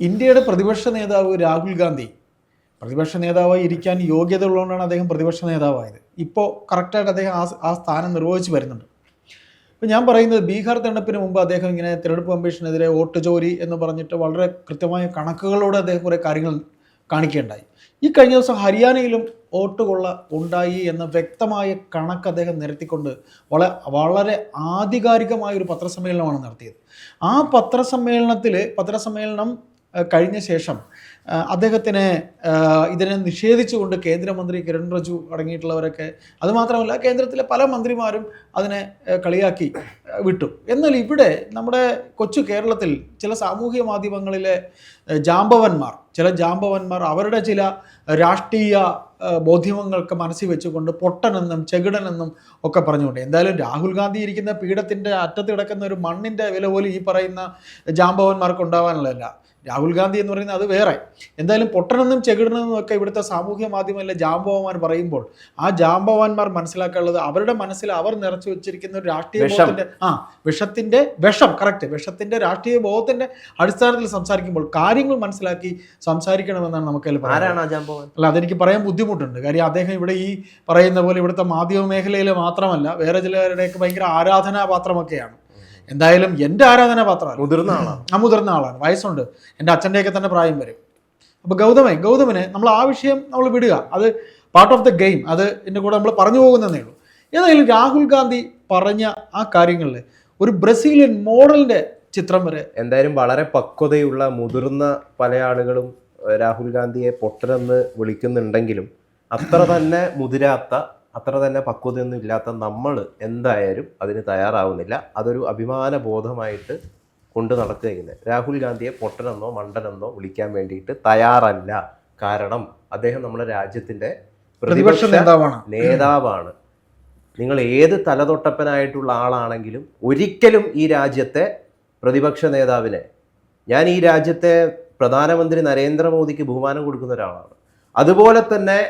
ഇന്ത്യയുടെ പ്രതിപക്ഷ നേതാവ് രാഹുൽ ഗാന്ധി പ്രതിപക്ഷ നേതാവായി ഇരിക്കാൻ യോഗ്യത ഉള്ളതുകൊണ്ടാണ് അദ്ദേഹം പ്രതിപക്ഷ നേതാവായത്. ഇപ്പോൾ കറക്റ്റായിട്ട് അദ്ദേഹം ആ ആ സ്ഥാനം നിർവഹിച്ച് വരുന്നുണ്ട്. ഇപ്പം ഞാൻ പറയുന്നത് ബീഹാർ തെരഞ്ഞെടുപ്പിന് മുമ്പ് അദ്ദേഹം ഇങ്ങനെ തിരഞ്ഞെടുപ്പ് കമ്മീഷനെതിരെ വോട്ട് ചോരി എന്ന് പറഞ്ഞിട്ട് വളരെ കൃത്യമായ കണക്കുകളോടെ അദ്ദേഹം കുറേ കാര്യങ്ങൾ കാണിക്കുകയുണ്ടായി ഈ കഴിഞ്ഞ ദിവസം ഹരിയാനയിലും വോട്ട് കൊള്ള ഉണ്ടായി എന്ന വ്യക്തമായ കണക്ക് അദ്ദേഹം നിരത്തിക്കൊണ്ട് വളരെ വളരെ ആധികാരികമായ ഒരു പത്രസമ്മേളനമാണ് നടത്തിയത്. ആ പത്രസമ്മേളനത്തിൽ പത്രസമ്മേളനം കഴിഞ്ഞ ശേഷം അദ്ദേഹത്തിന് ഇതിനെ നിഷേധിച്ചുകൊണ്ട് കേന്ദ്രമന്ത്രി കിരൺ റിജു അടങ്ങിയിട്ടുള്ളവരൊക്കെ അതുമാത്രമല്ല കേന്ദ്രത്തിലെ പല മന്ത്രിമാരും അതിനെ കളിയാക്കി വിട്ടു. എന്നാൽ ഇവിടെ നമ്മുടെ കൊച്ചു കേരളത്തിൽ ചില സാമൂഹ്യ മാധ്യമങ്ങളിലെ ജാമ്പവന്മാർ ചില ജാമ്പവന്മാർ അവരുടെ ചില രാഷ്ട്രീയ ബോധ്യമങ്ങൾക്ക് മനസ്സിൽ വെച്ചുകൊണ്ട് പൊട്ടനെന്നും ചെകിടനെന്നും ഒക്കെ പറഞ്ഞുകൊണ്ട് എന്തായാലും രാഹുൽ ഗാന്ധി ഇരിക്കുന്ന പീഠത്തിന്റെ അറ്റത്ത് കിടക്കുന്ന ഒരു മണ്ണിന്റെ വില പോലും ഈ പറയുന്ന ജാമ്പവന്മാർക്ക് ഉണ്ടാവാനുള്ളതല്ല. രാഹുൽ ഗാന്ധി എന്ന് പറയുന്നത് അത് വേറെ. എന്തായാലും പൊട്ടനെന്നും ചെകിടണമെന്നും ഒക്കെ ഇവിടുത്തെ സാമൂഹ്യ മാധ്യമങ്ങളിലെ ജാമ്പവന്മാർ പറയുമ്പോൾ ആ ജാമ്പവാന്മാർ മനസ്സിലാക്കാനുള്ളത് അവരുടെ മനസ്സിൽ അവർ നിറച്ചു വെച്ചിരിക്കുന്ന ഒരു രാഷ്ട്രീയ ബോധത്തിന്റെ ആ വിഷത്തിന്റെ വിഷം കറക്റ്റ് വിഷത്തിന്റെ രാഷ്ട്രീയ ബോധത്തിന്റെ അടിസ്ഥാനത്തിൽ സംസാരിക്കുമ്പോൾ കാര്യങ്ങൾ മനസ്സിലാക്കി സംസാരിക്കണമെന്നാണ് നമുക്ക് അല്ല അതെനിക്ക് പറയാൻ ബുദ്ധിമുട്ടുണ്ട്. കാര്യം അദ്ദേഹം ഇവിടെ ഈ പറയുന്ന പോലെ ഇവിടുത്തെ മാധ്യമ മേഖലയിൽ മാത്രമല്ല വേറെ ചിലരുടെയൊക്കെ ഭയങ്കര ആരാധനാപാത്രമൊക്കെയാണ്. എന്തായാലും എന്റെ ആരാധനാപാത്രമാണ് മുതിർന്ന ആളാണ്. ആ മുതിർന്ന ആളാണ്. വയസ്സുണ്ട്. എന്റെ അച്ഛന്റെയൊക്കെ തന്നെ പ്രായം വരും. അപ്പോൾ ഗൗതമേ ഗൗതമന് നമ്മൾ ആ വിഷയം നമ്മൾ വിടുക. അത് പാർട്ട് ഓഫ് ദ ഗെയിം അത് എന്റെ കൂടെ നമ്മൾ പറഞ്ഞു പോകുന്നതേ ഉള്ളൂ. ഏതായാലും രാഹുൽ ഗാന്ധി പറഞ്ഞ ആ കാര്യങ്ങളിൽ ഒരു ബ്രസീലിയൻ മോഡലിന്റെ ചിത്രം വരെ എന്തായാലും വളരെ പക്വതയുള്ള മുതിർന്ന പല ആളുകളും രാഹുൽ ഗാന്ധിയെ പൊട്ടനെന്ന് വിളിക്കുന്നുണ്ടെങ്കിലും അത്ര തന്നെ മുതിരാത്ത അത്ര തന്നെ പക്വതയൊന്നും ഇല്ലാത്ത നമ്മൾ എന്തായാലും അതിന് തയ്യാറാവുന്നില്ല. അതൊരു അഭിമാന ബോധമായിട്ട് കൊണ്ടു നടക്കുകയാണ്. രാഹുൽ ഗാന്ധിയെ പൊട്ടനെന്നോ മണ്ടനെന്നോ വിളിക്കാൻ വേണ്ടിയിട്ട് തയ്യാറല്ല. കാരണം അദ്ദേഹം നമ്മുടെ രാജ്യത്തിന്റെ പ്രതിപക്ഷ നേതാവാണ്. നേതാവാണ്. നിങ്ങൾ ഏത് തലതൊട്ടപ്പനായിട്ടുള്ള ആളാണെങ്കിലും ഒരിക്കലും ഈ രാജ്യത്തെ പ്രതിപക്ഷ നേതാവിനെ ഞാൻ ഈ രാജ്യത്തെ പ്രധാനമന്ത്രി നരേന്ദ്രമോദിക്ക് ബഹുമാനം കൊടുക്കുന്ന ഒരാളാണ്. അതുപോലെ തന്നെ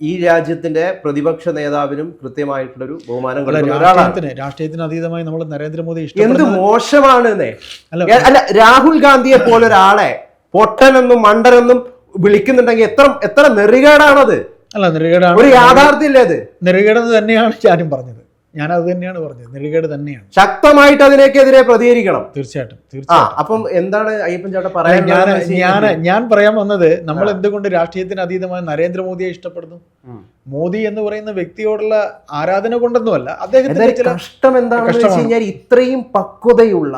ഈ രാജ്യത്തിന്റെ പ്രതിപക്ഷ നേതാവിനും കൃത്യമായിട്ടുള്ളൊരു ബഹുമാനം രാഷ്ട്രീയത്തിന് രാഷ്ട്രീയത്തിന് അതീതമായി നമ്മൾ നരേന്ദ്രമോദി എന്ത് മോശമാണെന്നേ? മോശമാണ് അല്ല രാഹുൽ ഗാന്ധിയെ പോലെ ഒരാളെ പൊട്ടനെന്നും മണ്ടനെന്നും വിളിക്കുന്നുണ്ടെങ്കിൽ എത്ര എത്ര നെറികേടാണത്? അല്ല നെറികേടാണ്. ഒരു യാഥാർത്ഥ്യമില്ലേ അത്? നെറികേടെന്ന് തന്നെയാണ് ഞാനും പറഞ്ഞത്. ഞാൻ അത് തന്നെയാണ് പറഞ്ഞത് നെറുകേട് തന്നെയാണ്. ശക്തമായിട്ട് അതിനേക്കെതിരെ പ്രതികരിക്കണം. തീർച്ചയായിട്ടും തീർച്ചയായിട്ടും. അപ്പം എന്താണ് അയ്യപ്പൻ ചേട്ടൻ ഞാൻ ഞാൻ ഞാൻ പറയാൻ വന്നത് നമ്മൾ എന്തുകൊണ്ട് രാഷ്ട്രീയത്തിന് അതീതമായി നരേന്ദ്രമോദിയെ ഇഷ്ടപ്പെടുന്നു? മോദി എന്ന് പറയുന്ന വ്യക്തിയോടുള്ള ആരാധന കൊണ്ടൊന്നുമല്ല അദ്ദേഹത്തിന്റെ ചില കഷ്ടം എന്താണെന്ന് വെച്ച് കഴിഞ്ഞാൽ ഇത്രയും പക്വതയുള്ള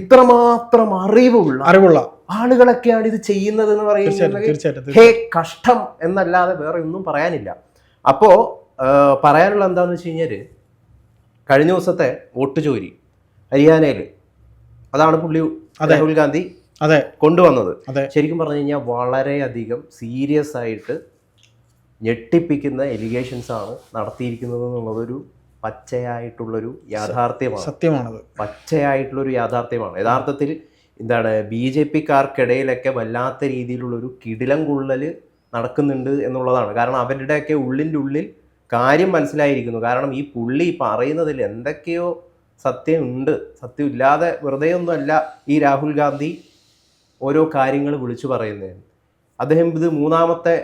ഇത്രമാത്രം അറിവുള്ള അറിവുള്ള. ആളുകളൊക്കെയാണ് ഇത് ചെയ്യുന്നത് എന്ന് പറയുന്നത് ഹേ കഷ്ടം എന്നല്ലാതെ വേറെ ഒന്നും പറയാനില്ല. അപ്പോ പറയാനുള്ള എന്താന്ന് വെച്ച് കഴിഞ്ഞാൽ കഴിഞ്ഞ ദിവസത്തെ വോട്ട് ചോരി ഹരിയാനയിൽ അതാണ് പുള്ളി. രാഹുൽ ഗാന്ധി അതെ. കൊണ്ടുവന്നത്. ശരിക്കും പറഞ്ഞു കഴിഞ്ഞാൽ വളരെയധികം സീരിയസ് ആയിട്ട് ഞെട്ടിപ്പിക്കുന്ന എലിഗേഷൻസ് ആണ് നടത്തിയിരിക്കുന്നത് എന്നുള്ളതൊരു പച്ചയായിട്ടുള്ളൊരു യാഥാർത്ഥ്യമാണ്. സത്യമാണത്. പച്ചയായിട്ടുള്ളൊരു യാഥാർത്ഥ്യമാണ്. യഥാർത്ഥത്തിൽ എന്താണ് ബി ജെ പിക്കാർക്കിടയിലൊക്കെ വല്ലാത്ത രീതിയിലുള്ളൊരു കിടിലം കുള്ളൽ നടക്കുന്നുണ്ട് എന്നുള്ളതാണ്. കാരണം അവരുടെയൊക്കെ ഉള്ളിന്റെ ഉള്ളിൽ കാര്യം മനസ്സിലായിരിക്കുന്നു. കാരണം ഈ പുള്ളി പറയുന്നതിൽ എന്തൊക്കെയോ സത്യമുണ്ട്. സത്യമില്ലാതെ സത്യം ഇല്ലാതെ വെറുതെ ഒന്നുമല്ല ഈ രാഹുൽ ഗാന്ധി ഓരോ കാര്യങ്ങൾ വിളിച്ചു പറയുന്നത്. അദ്ദേഹം ഇത് മൂന്നാമത്തെ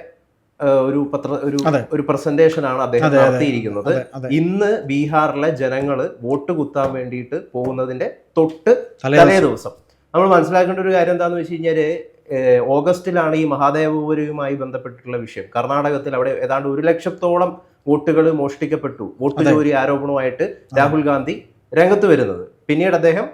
ഒരു പത്ര ഒരു ഒരു പ്രസന്റേഷൻ ആണ് അദ്ദേഹം. നടത്തിയിരിക്കുന്നത്. ഇന്ന് ബീഹാറിലെ ജനങ്ങൾ വോട്ട് കുത്താൻ വേണ്ടിയിട്ട് പോകുന്നതിന്റെ തൊട്ട് തലേ. ദിവസം. നമ്മൾ മനസ്സിലാക്കേണ്ട ഒരു കാര്യം എന്താണെന്ന് വെച്ച് കഴിഞ്ഞാൽ ഓഗസ്റ്റിലാണ് ഈ മഹാദേവപുരയുമായി ബന്ധപ്പെട്ടിട്ടുള്ള വിഷയം. കർണാടകത്തിൽ അവിടെ ഏതാണ്ട് ഒരു ലക്ഷത്തോളം വോട്ടുകൾ മോഷ്ടിക്കപ്പെട്ടു. വോട്ട് ജോലി ചോരി ആരോപണവുമായിട്ട് രാഹുൽ ഗാന്ധി രംഗത്ത് വരുന്നത്. പിന്നീട് അദ്ദേഹം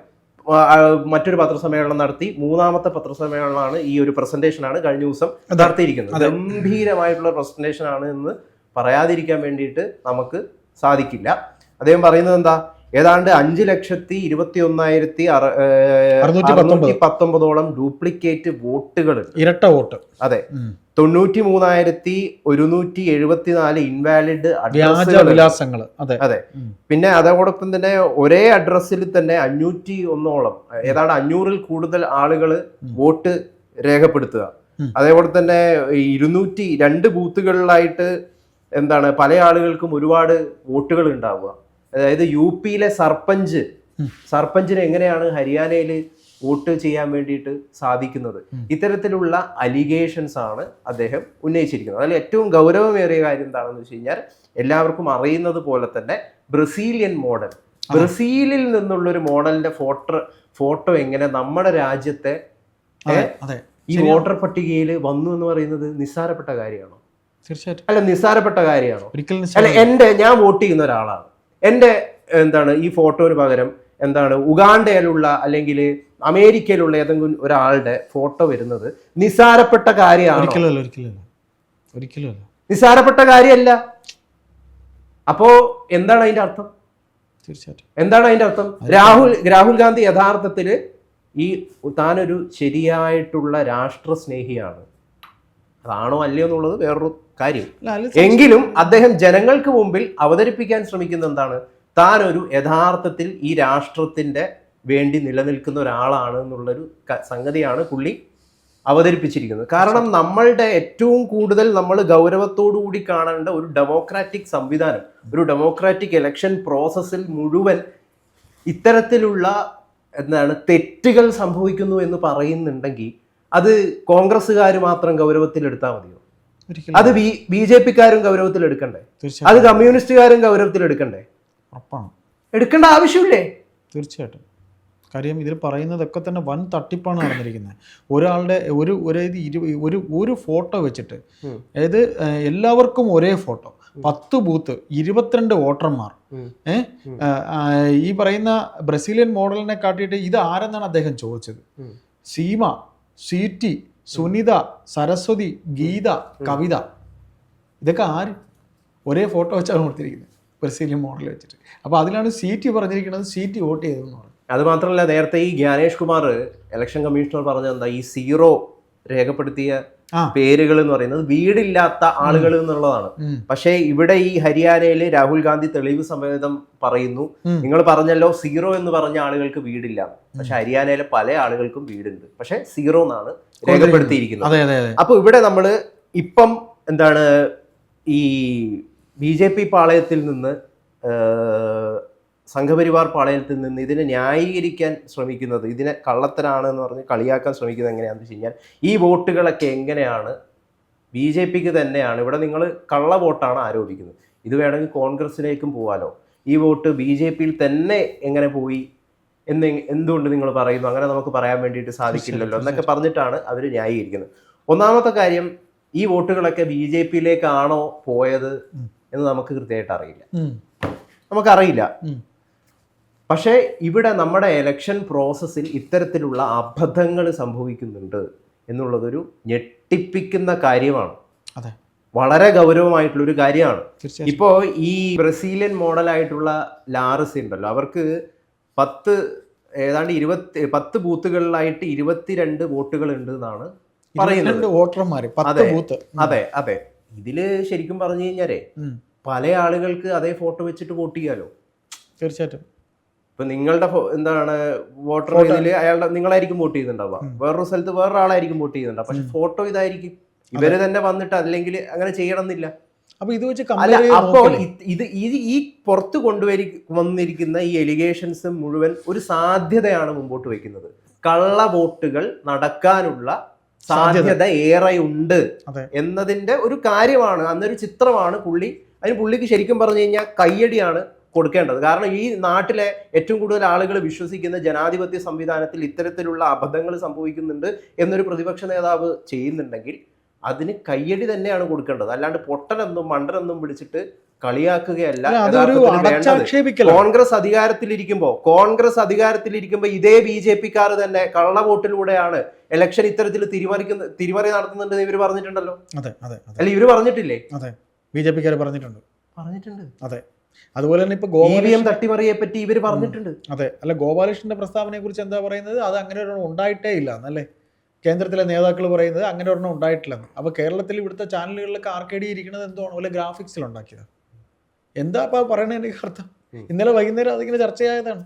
മറ്റൊരു പത്രസമ്മേളനം നടത്തി. മൂന്നാമത്തെ പത്രസമ്മേളനമാണ് ഈ ഒരു പ്രസന്റേഷൻ ആണ് കഴിഞ്ഞ ദിവസം നടത്തിയിരിക്കുന്നത്. ഗംഭീരമായിട്ടുള്ള പ്രസന്റേഷൻ ആണ് എന്ന് പറയാതിരിക്കാൻ വേണ്ടിയിട്ട് നമുക്ക് സാധിക്കില്ല. അദ്ദേഹം പറയുന്നത് എന്താ? ഏതാണ്ട് അഞ്ച് ലക്ഷത്തി ഇരുപത്തി ഒന്നായിരത്തി അറുന്നൂറ്റി പത്തൊമ്പത്. പത്തൊമ്പതോളം ഡ്യൂപ്ലിക്കേറ്റ് വോട്ടുകൾ ഇരട്ട വോട്ട്. അതെ. തൊണ്ണൂറ്റി മൂന്നായിരത്തി ഒരുന്നൂറ്റി എഴുപത്തിനാല് ഇൻവാലിഡ് വിലാസങ്ങൾ അതെ. അതെ. പിന്നെ അതോടൊപ്പം തന്നെ ഒരേ അഡ്രസ്സിൽ തന്നെ അഞ്ഞൂറ്റി ഒന്നോളം ഏതാണ്ട് അഞ്ഞൂറിൽ കൂടുതൽ ആളുകൾ. വോട്ട് രേഖപ്പെടുത്തുക. അതേപോലെ തന്നെ ഇരുന്നൂറ്റി രണ്ട് ബൂത്തുകളിലായിട്ട് എന്താണ് പല ആളുകൾക്കും ഒരുപാട് വോട്ടുകൾ ഉണ്ടാവുക. അതായത് യു പിയിലെ സർപഞ്ച്. സർപഞ്ചിന് എങ്ങനെയാണ് ഹരിയാനയിൽ വോട്ട് ചെയ്യാൻ വേണ്ടിയിട്ട് സാധിക്കുന്നത്? ഇത്തരത്തിലുള്ള അലിഗേഷൻസ് ആണ് അദ്ദേഹം ഉന്നയിച്ചിരിക്കുന്നത്. അതിൽ ഏറ്റവും ഗൗരവമേറിയ കാര്യം എന്താണെന്ന് വെച്ച് കഴിഞ്ഞാൽ എല്ലാവർക്കും അറിയുന്നത് പോലെ തന്നെ ബ്രസീലിയൻ മോഡൽ. ബ്രസീലിൽ നിന്നുള്ള ഒരു മോഡലിന്റെ ഫോട്ടോ ഫോട്ടോ എങ്ങനെ നമ്മുടെ രാജ്യത്തെ ഈ വോട്ടർ പട്ടികയിൽ വന്നു എന്ന് പറയുന്നത് നിസ്സാരപ്പെട്ട കാര്യമാണോ? തീർച്ചയായിട്ടും. അല്ല നിസ്സാരപ്പെട്ട കാര്യമാണോ? അല്ല എന്റെ ഞാൻ വോട്ട് ചെയ്യുന്ന ഒരാളാണ്. എന്റെ എന്താണ് ഈ ഫോട്ടോന് പകരം എന്താണ് ഉഗാണ്ടയിലുള്ള അല്ലെങ്കിൽ അമേരിക്കയിലുള്ള ഏതെങ്കിലും ഒരാളുടെ ഫോട്ടോ വരുന്നത് നിസ്സാരപ്പെട്ട കാര്യമാണ്? ഒരിക്കലും അല്ല ഒരിക്കലും അല്ല. അല്ല. നിസ്സാരപ്പെട്ട കാര്യമല്ല. അപ്പോ എന്താണ് അതിന്റെ അർത്ഥം? തീർച്ചയായിട്ടും. എന്താണ് അതിന്റെ അർത്ഥം? രാഹുൽ രാഹുൽ ഗാന്ധി യഥാർത്ഥത്തിൽ ഈ താനൊരു ശരിയായിട്ടുള്ള രാഷ്ട്ര സ്നേഹിയാണ് അതാണോ അല്ലയോ എന്നുള്ളത് വേറൊരു കാര്യം. എങ്കിലും അദ്ദേഹം ജനങ്ങൾക്ക് മുമ്പിൽ അവതരിപ്പിക്കാൻ ശ്രമിക്കുന്ന എന്താണ്? താൻ ഒരു യഥാർത്ഥത്തിൽ ഈ രാഷ്ട്രത്തിന്റെ വേണ്ടി നിലനിൽക്കുന്ന ഒരാളാണ് എന്നുള്ളൊരു സംഗതിയാണ് പുള്ളി അവതരിപ്പിച്ചിരിക്കുന്നത്. കാരണം നമ്മളുടെ ഏറ്റവും കൂടുതൽ നമ്മൾ ഗൗരവത്തോടു കൂടി കാണേണ്ട ഒരു ഡെമോക്രാറ്റിക് സംവിധാനം ഒരു ഡെമോക്രാറ്റിക് ഇലക്ഷൻ പ്രോസസ്സിൽ മുഴുവൻ ഇത്തരത്തിലുള്ള എന്താണ് തെറ്റുകൾ സംഭവിക്കുന്നു എന്ന് പറയുന്നുണ്ടെങ്കിൽ അത് കോൺഗ്രസ്സുകാർ മാത്രം ഗൗരവത്തിൽ എടുത്താൽ മതിയോ അത് ബി ബി ജെ പിക്കാരും ഗൗരവത്തിൽ എടുക്കണ്ടേ അത് കമ്മ്യൂണിസ്റ്റുകാരും ഗൗരവത്തിൽ എടുക്കണ്ടേ ഉറപ്പാണ്. എടുക്കേണ്ട ആവശ്യമില്ലേ? തീർച്ചയായിട്ടും. കാര്യം ഇതിൽ പറയുന്നതൊക്കെ തന്നെ വൻ തട്ടിപ്പാണ് നടന്നിരിക്കുന്നത്. ഒരാളുടെ ഒരു ഒരേത് ഇരു ഒരു ഒരു ഫോട്ടോ വെച്ചിട്ട് അതായത് എല്ലാവർക്കും ഒരേ ഫോട്ടോ. പത്ത് ബൂത്ത് ഇരുപത്തിരണ്ട് വോട്ടർമാർ. ഏഹ് ഈ പറയുന്ന ബ്രസീലിയൻ മോഡലിനെ കാട്ടിയിട്ട് ഇത് ആരെന്നാണ് അദ്ദേഹം ചോദിച്ചത്? ഉം. സീറ്റി സുനിത സരസ്വതി ഗീത കവിത. ഇതൊക്കെ ആര്? ഒരേ ഫോട്ടോ വെച്ചാണ് കൊടുത്തിരിക്കുന്നത്. ബ്രസീലിയൻ മോഡൽ വെച്ചിട്ട്. അപ്പോൾ അതിലാണ് സീറ്റി പറഞ്ഞിരിക്കുന്നത്. സീറ്റി വോട്ട് ചെയ്തതെന്ന് പറഞ്ഞു. അത് മാത്രമല്ല നേരത്തെ ഈ ജ്ഞാനേഷ് കുമാർ ഇലക്ഷൻ കമ്മീഷണർ പറഞ്ഞ എന്താ ഈ സീറോ രേഖപ്പെടുത്തിയ. പേരുകൾ എന്ന് പറയുന്നത് വീടില്ലാത്ത ആളുകൾ എന്നുള്ളതാണ്. പക്ഷേ ഇവിടെ ഈ ഹരിയാനയിൽ രാഹുൽ ഗാന്ധി തെളിവ് സമേതം പറയുന്നു. നിങ്ങൾ പറഞ്ഞല്ലോ സീറോ എന്ന് പറഞ്ഞ ആളുകൾക്ക് വീടില്ല. പക്ഷെ ഹരിയാനയിലെ പല ആളുകൾക്കും വീടുണ്ട്. പക്ഷെ സീറോ എന്നാണ് രേഖപ്പെടുത്തിയിരിക്കുന്നത്. അപ്പൊ ഇവിടെ നമ്മൾ ഇപ്പം എന്താണ് ഈ ബി ജെ പി പാളയത്തിൽ നിന്ന് സംഘപരിവാർ പാളയത്തിൽ നിന്ന് ഇതിനെ ന്യായീകരിക്കാൻ ശ്രമിക്കുന്നത് ഇതിനെ കള്ളത്തരാണ് എന്ന് പറഞ്ഞ് കളിയാക്കാൻ ശ്രമിക്കുന്നത് എങ്ങനെയാണെന്ന് വെച്ച് കഴിഞ്ഞാൽ ഈ വോട്ടുകളൊക്കെ എങ്ങനെയാണ്? ബി ജെ പിക്ക് തന്നെയാണ്. ഇവിടെ നിങ്ങൾ കള്ള വോട്ടാണ് ആരോപിക്കുന്നത്. ഇത് വേണമെങ്കിൽ കോൺഗ്രസിലേക്കും പോവാലോ? ഈ വോട്ട് ബി ജെ പിയിൽ തന്നെ എങ്ങനെ പോയി? എന്ന് എന്തുകൊണ്ട് നിങ്ങൾ പറയുന്നു? അങ്ങനെ നമുക്ക് പറയാൻ വേണ്ടിയിട്ട് സാധിക്കില്ലല്ലോ എന്നൊക്കെ പറഞ്ഞിട്ടാണ് അവർ ന്യായീകരിക്കുന്നത്. ഒന്നാമത്തെ കാര്യം ഈ വോട്ടുകളൊക്കെ ബി ജെ പിയിലേക്കാണോ പോയത് എന്ന് നമുക്ക് കൃത്യമായിട്ട് അറിയില്ല. നമുക്കറിയില്ല. പക്ഷേ ഇവിടെ നമ്മുടെ എലക്ഷൻ പ്രോസസ്സിൽ ഇത്തരത്തിലുള്ള അബദ്ധങ്ങൾ സംഭവിക്കുന്നുണ്ട് എന്നുള്ളതൊരു ഞെട്ടിപ്പിക്കുന്ന കാര്യമാണ്. അതെ. വളരെ ഗൗരവമായിട്ടുള്ള ഒരു കാര്യമാണ്. ഇപ്പോൾ ഇപ്പോ ഈ ബ്രസീലിയൻ മോഡലായിട്ടുള്ള ലാറസ് ഉണ്ടല്ലോ അവർക്ക് പത്ത് ഏതാണ്ട് ഇരുപത്തി പത്ത് ബൂത്തുകളിലായിട്ട് ഇരുപത്തിരണ്ട് വോട്ടുകൾ ഉണ്ട് എന്നാണ് പറയുന്നത്. വോട്ടർമാർ അതെ. അതെ അതെ. ഇതിൽ ശരിക്കും പറഞ്ഞു കഴിഞ്ഞാലേ. പല ആളുകൾക്ക് അതേ ഫോട്ടോ വെച്ചിട്ട് വോട്ട് ചെയ്യാലോ? തീർച്ചയായിട്ടും. ഇപ്പൊ നിങ്ങളുടെ എന്താണ് വോട്ടർ. ഇതിൽ അയാളുടെ നിങ്ങളായിരിക്കും വോട്ട് ചെയ്യുന്നുണ്ടാവുക. വേറൊരു സ്ഥലത്ത് വേറൊരാളായിരിക്കും വോട്ട് ചെയ്യുന്നുണ്ടാവുക. പക്ഷെ ഫോട്ടോ ഇതായിരിക്കും. ഇവർ തന്നെ വന്നിട്ട് അല്ലെങ്കിൽ അങ്ങനെ ചെയ്യണമെന്നില്ല. അപ്പൊ ഇത് വെച്ച് അപ്പോൾ ഇത് ഇത് ഇത് ഈ പുറത്ത് കൊണ്ടുവരി വന്നിരിക്കുന്ന ഈ എലിഗേഷൻസ് മുഴുവൻ ഒരു സാധ്യതയാണ് മുമ്പോട്ട് വെക്കുന്നത്. കള്ള വോട്ടുകൾ നടക്കാനുള്ള സാധ്യത. ഏറെ ഉണ്ട് എന്നതിന്റെ ഒരു കാര്യമാണ്. അന്നൊരു ചിത്രമാണ് പുള്ളി അതിന് പുള്ളിക്ക് ശരിക്കും പറഞ്ഞു കഴിഞ്ഞാൽ കയ്യടിയാണ് കൊടുക്കേണ്ടത്. കാരണം ഈ നാട്ടിലെ ഏറ്റവും കൂടുതൽ ആളുകൾ വിശ്വസിക്കുന്ന ജനാധിപത്യ സംവിധാനത്തിൽ ഇത്തരത്തിലുള്ള അബദ്ധങ്ങൾ സംഭവിക്കുന്നുണ്ട് എന്നൊരു പ്രതിപക്ഷ നേതാവ് ചെയ്യുന്നുണ്ടെങ്കിൽ അതിന് കയ്യടി തന്നെയാണ് കൊടുക്കേണ്ടത്. അല്ലാണ്ട് പൊട്ടനെന്നും മണ്ടനെന്നും വിളിച്ചിട്ട് കളിയാക്കുകയല്ല കോൺഗ്രസ് അധികാരത്തിലിരിക്കുമ്പോൾ കോൺഗ്രസ് അധികാരത്തിലിരിക്കുമ്പോൾ ഇതേ ബി ജെ പിക്കാർ തന്നെ കള്ളവോട്ടിലൂടെയാണ് ഇലക്ഷൻ ഇത്തരത്തിൽ തിരിമറിക്കുന്ന തിരിമറി നടത്തുന്നുണ്ടെന്ന് ഇവർ പറഞ്ഞിട്ടുണ്ടല്ലോ? അതെ അതെ അതെ. അല്ല ഇവർ പറഞ്ഞിട്ടില്ലേ? അതെ ബി ജെ പിക്കാർ പറഞ്ഞിട്ടുണ്ട്. പറഞ്ഞിട്ടുണ്ട്. അതെ. അതുപോലെ തന്നെ ഇപ്പൊ തട്ടിമറിയെ പറ്റി ഇവർ പറഞ്ഞിട്ടുണ്ട്. അതെ. അല്ല ഗോപാലകൃഷ്ണന്റെ പ്രസ്താവനയെ കുറിച്ച് എന്താ പറയുന്നത്? അത് അങ്ങനെ ഒരെണ്ണം ഉണ്ടായിട്ടേ ഇല്ല എന്നല്ലേ? കേന്ദ്രത്തിലെ നേതാക്കൾ പറയുന്നത് അങ്ങനെ ഒരെണ്ണം ഉണ്ടായിട്ടില്ലെന്ന്. അപ്പോൾ കേരളത്തിൽ ഇവിടുത്തെ ചാനലുകളിലൊക്കെ ആർക്കേടി ഇരിക്കുന്നത് എന്താണ് വല്ല ഗ്രാഫിക്സിൽ ഉണ്ടാക്കിയത്. എന്താ അപ്പോൾ പറയണതിന് അർത്ഥം? ഇന്നലെ വൈകുന്നേരം അതിങ്ങനെ ചർച്ചയായതാണ്.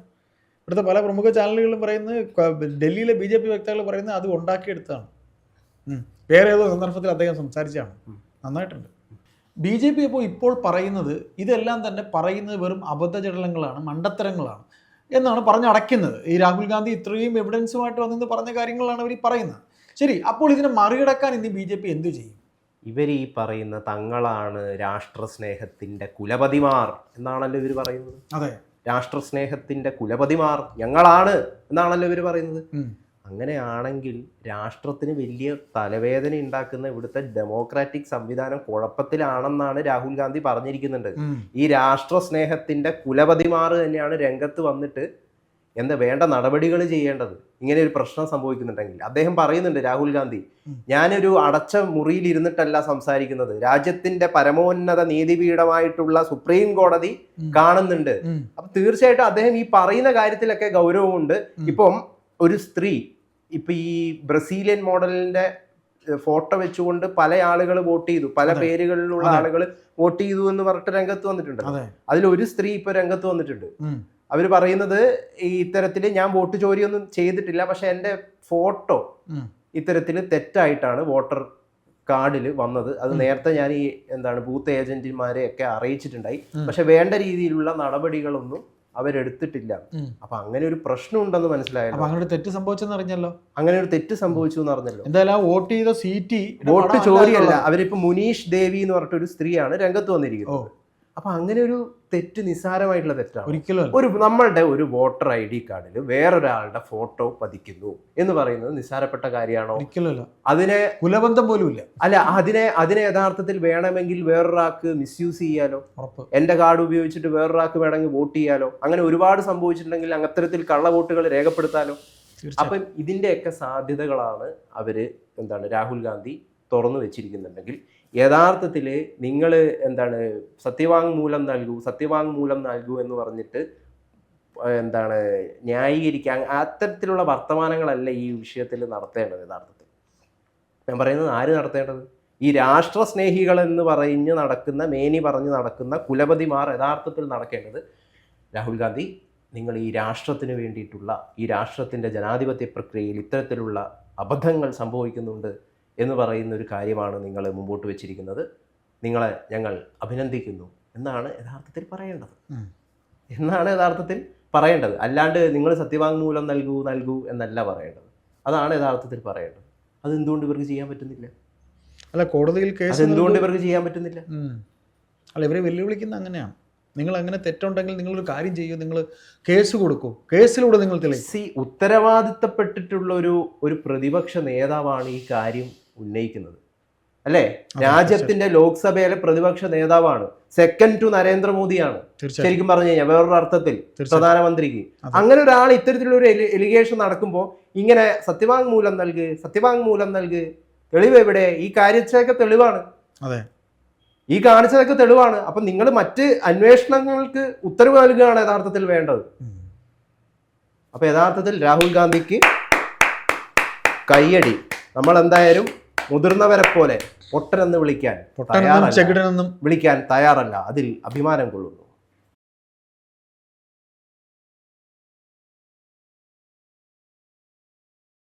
ഇവിടുത്തെ പല പ്രമുഖ ചാനലുകളും പറയുന്നത് ഡൽഹിയിലെ ബി ജെ പി വക്താക്കൾ പറയുന്നത് അത് ഉണ്ടാക്കിയെടുത്തതാണ്. ഉം. വേറെ ഏതോ സന്ദർഭത്തിൽ അദ്ദേഹം സംസാരിച്ചാണ് നന്നായിട്ടുണ്ട്. ബി ജെ പി അപ്പോൾ ഇപ്പോൾ പറയുന്നത് ഇതെല്ലാം തന്നെ പറയുന്നത് വെറും അബദ്ധജടലങ്ങളാണ് മണ്ടത്തരങ്ങളാണ് എന്നാണ് പറഞ്ഞടയ്ക്കുന്നത് ഈ രാഹുൽ ഗാന്ധി ഇത്രയും എവിഡൻസുമായിട്ട് വന്നെന്ന് പറഞ്ഞ കാര്യങ്ങളാണ് അവർ ഈ പറയുന്നത്. ശരി അപ്പോൾ ഇതിനെ മറികടക്കാൻ ഇന്ന് ബി ജെ പി എന്തു ചെയ്യും? ഇവർ ഈ പറയുന്ന തങ്ങളാണ് രാഷ്ട്രസ്നേഹത്തിന്റെ കുലപതിമാർ എന്നാണല്ലോ ഇവർ പറയുന്നത്. അതെ. രാഷ്ട്രസ്നേഹത്തിന്റെ കുലപതിമാർ ഞങ്ങളാണ് എന്നാണല്ലോ ഇവർ പറയുന്നത്. അങ്ങനെയാണെങ്കിൽ രാഷ്ട്രത്തിന് വലിയ തലവേദന ഉണ്ടാക്കുന്ന ഇവിടുത്തെ ഡെമോക്രാറ്റിക് സംവിധാനം കുഴപ്പത്തിലാണെന്നാണ് രാഹുൽ ഗാന്ധി പറഞ്ഞിരിക്കുന്നുണ്ട്. ഈ രാഷ്ട്ര സ്നേഹത്തിന്റെ കുലപതിമാർ തന്നെയാണ് രംഗത്ത് വന്നിട്ട് എന്താ വേണ്ട നടപടികൾ ചെയ്യേണ്ടത്? ഇങ്ങനെ ഒരു പ്രശ്നം സംഭവിക്കുന്നുണ്ടെങ്കിൽ. അദ്ദേഹം പറയുന്നുണ്ട് രാഹുൽ ഗാന്ധി. ഞാനൊരു അടച്ച മുറിയിൽ ഇരുന്നിട്ടല്ല സംസാരിക്കുന്നത്. രാജ്യത്തിന്റെ പരമോന്നത നീതിപീഠമായിട്ടുള്ള സുപ്രീം കോടതി കാണുന്നുണ്ട്. അപ്പൊ തീർച്ചയായിട്ടും അദ്ദേഹം ഈ പറയുന്ന കാര്യത്തിലൊക്കെ ഗൗരവമുണ്ട്. ഇപ്പം ഒരു സ്ത്രീ ഇപ്പൊ ഈ ബ്രസീലിയൻ മോഡലിന്റെ ഫോട്ടോ വെച്ചുകൊണ്ട് പല ആളുകൾ വോട്ട് ചെയ്തു. പല പേരുകളിലുള്ള. ആളുകൾ വോട്ട് ചെയ്തു എന്ന് പറഞ്ഞിട്ട് രംഗത്ത് വന്നിട്ടുണ്ട്. അതിൽ ഒരു സ്ത്രീ ഇപ്പൊ രംഗത്ത് വന്നിട്ടുണ്ട്. അവർ പറയുന്നത് ഈ ഇത്തരത്തിൽ ഞാൻ വോട്ട് ചോരിയൊന്നും ചെയ്തിട്ടില്ല പക്ഷെ എന്റെ ഫോട്ടോ ഇത്തരത്തിൽ തെറ്റായിട്ടാണ് വോട്ടർ കാർഡിൽ വന്നത്. അത് നേരത്തെ ഞാൻ ഈ എന്താണ് ബൂത്ത് ഏജന്റുമാരെ ഒക്കെ അറിയിച്ചിട്ടുണ്ടായി. പക്ഷെ വേണ്ട രീതിയിലുള്ള നടപടികളൊന്നും അവരെടുത്തിട്ടില്ല. അപ്പൊ അങ്ങനെ ഒരു പ്രശ്നം ഉണ്ടെന്ന് മനസ്സിലായല്ലോ. അങ്ങനെ ഒരു തെറ്റ് സംഭവിച്ചെന്ന് അറിഞ്ഞല്ലോ? അങ്ങനെ ഒരു തെറ്റ് സംഭവിച്ചു എന്ന് അറിഞ്ഞല്ലോ. എന്തായാലും വോട്ട് ചെയ്ത സീറ്റ് വോട്ട് ചോരിയല്ല അവരിപ്പോ മുനീഷ് ദേവി എന്ന് പറഞ്ഞിട്ട് ഒരു സ്ത്രീയാണ് രംഗത്ത് വന്നിരിക്കുന്നത്. അപ്പൊ അങ്ങനെ ഒരു തെറ്റ് നിസ്സാരമായിട്ടുള്ള തെറ്റാണ്. ഒരിക്കലും ഒരു നമ്മളുടെ ഒരു വോട്ടർ ഐ ഡി കാർഡിൽ വേറൊരാളുടെ ഫോട്ടോ പതിക്കുന്നു എന്ന് പറയുന്നത് നിസ്സാരപ്പെട്ട കാര്യമാണോ? ഒരിക്കലും അതിനെ കുലബന്ധം പോലും ഇല്ല. അല്ല അതിനെ അതിനെ യഥാർത്ഥത്തിൽ വേണമെങ്കിൽ വേറൊരാൾക്ക് മിസ്യൂസ് ചെയ്യാലോ? എന്റെ കാർഡ് ഉപയോഗിച്ചിട്ട് വേറൊരാൾക്ക് വേണമെങ്കിൽ വോട്ട് ചെയ്യാലോ? അങ്ങനെ ഒരുപാട് സംഭവിച്ചിട്ടുണ്ടെങ്കിൽ അത്തരത്തിൽ കള്ള വോട്ടുകൾ രേഖപ്പെടുത്താലോ അപ്പം ഇതിന്റെയൊക്കെ സാധ്യതകളാണ് അവർ എന്താണ് രാഹുൽ ഗാന്ധി തുറന്നു വെച്ചിരിക്കുന്നുണ്ടെങ്കിൽ യഥാർത്ഥത്തിൽ നിങ്ങൾ എന്താണ് സത്യവാങ്മൂലം നൽകൂ സത്യവാങ്മൂലം നൽകൂ എന്ന് പറഞ്ഞിട്ട് എന്താണ് ന്യായീകരിക്കാൻ അത്തരത്തിലുള്ള വർത്തമാനങ്ങളല്ല ഈ വിഷയത്തിൽ നടത്തേണ്ടത് യഥാർത്ഥത്തിൽ. ഞാൻ പറയുന്നത് ആര് നടത്തേണ്ടത്? ഈ രാഷ്ട്രസ്നേഹികൾ എന്ന് പറഞ്ഞ് നടക്കുന്ന മേനി പറഞ്ഞ് നടക്കുന്ന കുലപതിമാർ യഥാർത്ഥത്തിൽ നടക്കേണ്ടത് രാഹുൽ ഗാന്ധി നിങ്ങൾ ഈ രാഷ്ട്രത്തിന് വേണ്ടിയിട്ടുള്ള ഈ രാഷ്ട്രത്തിന്റെ ജനാധിപത്യ പ്രക്രിയയിൽ ഇത്തരത്തിലുള്ള അബദ്ധങ്ങൾ സംഭവിക്കുന്നുണ്ട് എന്ന് പറയുന്ന ഒരു കാര്യമാണ് നിങ്ങൾ മുമ്പോട്ട് വെച്ചിരിക്കുന്നത്. നിങ്ങളെ ഞങ്ങൾ അഭിനന്ദിക്കുന്നു എന്നാണ് യഥാർത്ഥത്തിൽ പറയേണ്ടത്. എന്നാണ് യഥാർത്ഥത്തിൽ പറയേണ്ടത്. അല്ലാണ്ട് നിങ്ങൾ സത്യവാങ്മൂലം നൽകൂ നൽകൂ എന്നല്ല പറയേണ്ടത്. അതാണ് യഥാർത്ഥത്തിൽ പറയേണ്ടത്. അത് എന്തുകൊണ്ട് ഇവർക്ക് ചെയ്യാൻ പറ്റുന്നില്ല? അല്ല കോടതിയിൽ കേസ് എന്തുകൊണ്ട് ഇവർക്ക് ചെയ്യാൻ പറ്റുന്നില്ല? അല്ല ഇവരെ വെല്ലുവിളിക്കുന്ന അങ്ങനെയാണ് നിങ്ങൾ അങ്ങനെ തെറ്റുണ്ടെങ്കിൽ ഒരു കാര്യം ചെയ്യൂ നിങ്ങൾ കേസ് കൊടുക്കൂ. കേസിലൂടെ നിങ്ങൾ തെളിയിക്കും. സി ഉത്തരവാദിത്തപ്പെട്ടിട്ടുള്ള ഒരു ഒരു പ്രതിപക്ഷ നേതാവാണ് ഈ കാര്യം ഉന്നയിക്കുന്നത്. അല്ലേ? രാജ്യത്തിന്റെ ലോക്സഭയിലെ പ്രതിപക്ഷ നേതാവാണ്. സെക്കൻഡ് ടു നരേന്ദ്രമോദിയാണ്. ശരിക്കും പറഞ്ഞു കഴിഞ്ഞാൽ വേറൊരു അർത്ഥത്തിൽ പ്രധാനമന്ത്രിക്ക്. അങ്ങനെ ഒരാൾ ഇത്തരത്തിലുള്ള ഒരു എലിഗേഷൻ നടക്കുമ്പോൾ ഇങ്ങനെ സത്യവാങ്മൂലം നൽക് സത്യവാങ്മൂലം നൽക് തെളിവ് എവിടെ? ഈ കാര്യത്തിലൊക്കെ തെളിവാണ്. അതെ. ഈ കാണിച്ചതൊക്കെ തെളിവാണ്. അപ്പൊ നിങ്ങൾ മറ്റ് അന്വേഷണങ്ങൾക്ക് ഉത്തരവ് നൽകുകയാണ് യഥാർത്ഥത്തിൽ വേണ്ടത്. അപ്പൊ യഥാർത്ഥത്തിൽ രാഹുൽ ഗാന്ധിക്ക് കയ്യടി. നമ്മൾ എന്തായാലും മുതിർന്നവരെ പോലെ പൊട്ടനെന്ന് വിളിക്കാൻ വിളിക്കാൻ തയ്യാറല്ല. അതിൽ അഭിമാനം കൊള്ളുന്നു.